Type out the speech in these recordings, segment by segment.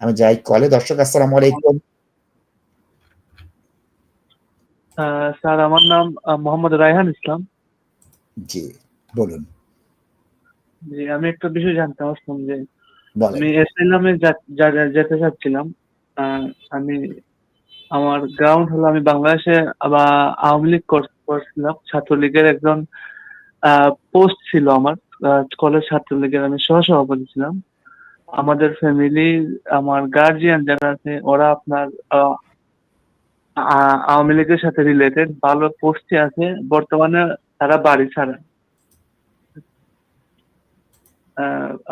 আমি যাই কলে দর্শক আসসালামু আলাইকুম। স্যার আমার নাম মোহাম্মদ রায়হান ইসলাম। জি বলুন। জি আমি একটা বিষয় জানতে পারছিলাম যে আমি এসএলএমে যেতে চাচ্ছিলাম আমি আমার গ্রাউন্ড হলো আমি বাংলাদেশে বা আওয়ামী লীগ কর- করছিলাম। ছাত্রলীগের একজন পোস্ট ছিল আমার। কলেজ ছাত্রলীগের আমি সহসভাপতি ছিলাম। আমাদের ফ্যামিলি আমার গার্জিয়ান যারা আছে, ওরা আপনার আওয়ামী লীগের সাথে রিলেটেড ভালো পোস্টে আছে, বর্তমানে তারা বাড়ি ছাড়া।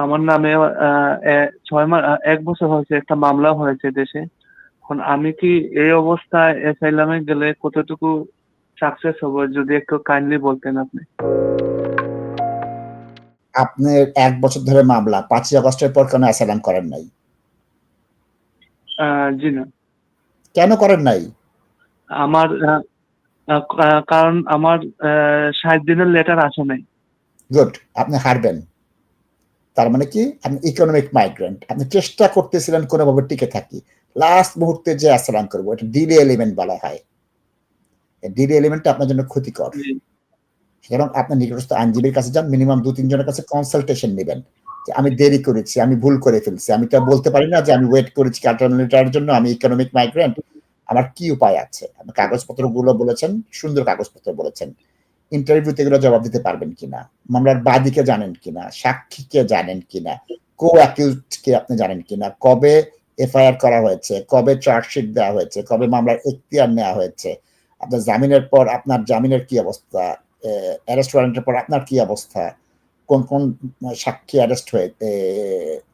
আমার নামে ছয় মাস এক বছর হয়েছে, একটা মামলা হয়েছে দেশে। এখন আমি কি এই অবস্থায় এসাইলামে গেলে কতটুকু সাকসেস হব, যদি একটু কাইন্ডলি বলতেন আপনি? আপনার এক বছর ধরে মামলা পাঁচই আগস্টের পর কেন অ্যাসাইলাম করেন নাই? জি না। কেন করেন নাই? আমার কারণ আমার ষাট দিনের লেটার আসে নাই। গুড আপনি হারবেন। তার মানে কি? আপনি ইকোনমিক মাইগ্রেন্ট আপনি চেষ্টা করতেছিলেন কোনোভাবে টিকে থাকি। লাস্ট মুহূর্তে যে অ্যাসাইলাম করব এটা ডিলে এলিমেন্ট বলা হয়। ডিলে এলিমেন্টটা আপনার জন্য ক্ষতিকর। সুতরাং আপনার নিকটস্থ আইনজীবীর কাছে যান মিনিমাম দু তিনজনের কাছে কনসালটেশন নেবেন যে আমি দেরি করেছি, আমি ভুল করে ফেলছি। আমি তো বলতে পারি না যে আমি ওয়েট করেছি কার্টার জন্য, আমি ইকোনমিক মাইগ্রেন্ট আমার কি উপায় আছে? আপনি কাগজপত্রগুলো বলেছেন, সুন্দর কাগজপত্র বলেছেন। ইন্টারভিউতে এগুলো জবাব দিতে পারবেন কিনা? মামলার বাদীকে জানেন কিনা? সাক্ষীকে জানেন কিনা? কো কে আপনি জানেন কিনা? কবে এফআইআর করা হয়েছে? কবে চার্জশিট দেওয়া হয়েছে? কবে মামলার এখতিয়ার নেওয়া হয়েছে? আপনার জামিনের পর আপনার জামিনের কি অবস্থা? অ্যারেস্ট ওয়ারেন্টের পর আপনার কি অবস্থা? কোন কোন সাক্ষী অ্যারেস্ট হয়ে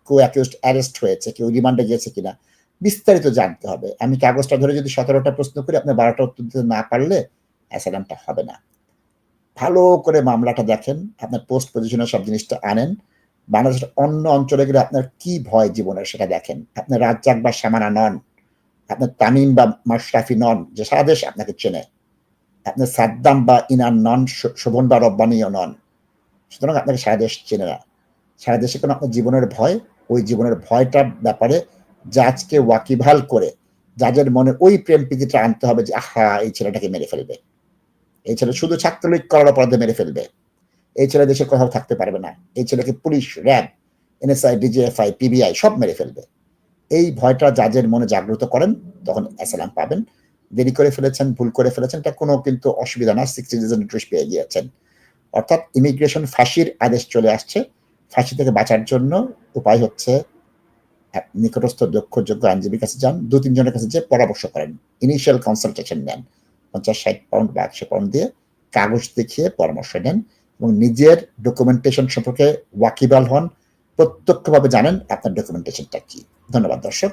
কো অ্যাকিউজড অ্যারেস্ট হয়েছে, কেউ রিমান্ডে গিয়েছে কিনা? বিস্তারিত জানতে হবে। আমি কাগজটা ধরে যদি সতেরোটা প্রশ্ন করি, আপনি বারোটা উত্তর দিতে না পারলে অ্যাসাইলামটা হবে না। ভালো করে মামলাটা দেখেন, আপনার পোস্ট পজিশনে সব জিনিসটা আনেন। বাংলাদেশের অন্য অঞ্চলে গেলে আপনার কি ভয় জীবনের সেটা দেখেন। আপনি রাজ্জাক বা শ্যামানা নন আপনার তামিম বা মাশরাফি নন, যে সারা দেশ আপনাকে চেনে। আপনি সাদ্দাম বা ইনান নন শোভন বা রব্বানীয় নন। সুতরাং আপনাকে সারা দেশ চেনে না। সারা দেশে কোনো আপনার জীবনের ভয়, ওই জীবনের ভয়টার ব্যাপারে জাজকে ওয়াকিভাল করে জাজের মনে ওই প্রেম প্রীতিটা আনতে হবে যে, আহা, এই ছেলেটাকে মেরে ফেলবে। এই ছেলে শুধু ছাত্রলীগ করার অপরাধে মেরে ফেলবে। এই ছেলে দেশে কোথাও থাকতে পারবে না। এই ছেলেকে police, RAB, NSI, DGFI, PBI সব মেরে ফেলবে। এই ভয়টা জাজের মনে জাগ্রত করেন, তখন অ্যাসালাম পাবেন। দেরি করে ফেলেছেন, ভুল করে ফেলেছেন, এটা কোনো কিন্তু অসুবিধা না। সিক্সটি ডিজেন নোটিশ পেয়ে গিয়েছেন। অর্থাৎ ইমিগ্রেশন ফাঁসির আদেশ চলে আসছে। ফাঁসি থেকে বাঁচার জন্য উপায় হচ্ছে নিকটস্থ দক্ষ যোগ্য আইনজীবীর কাছে যান, দু তিনজনের কাছে যে পরামর্শ করেন। ইনিশিয়াল কনসালটেশন নেন। পঞ্চাশ, ষাট পাউন্ড বা একশো পাউন্ড দিয়ে কাগজ দেখিয়ে পরামর্শ নেন এবং নিজের ডকুমেন্টেশন সম্পর্কে ওয়াকিবাল হন। প্রত্যক্ষভাবে জানেন আপনার ডকুমেন্টেশনটা কি। ধন্যবাদ, দর্শক।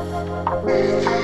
Thank you.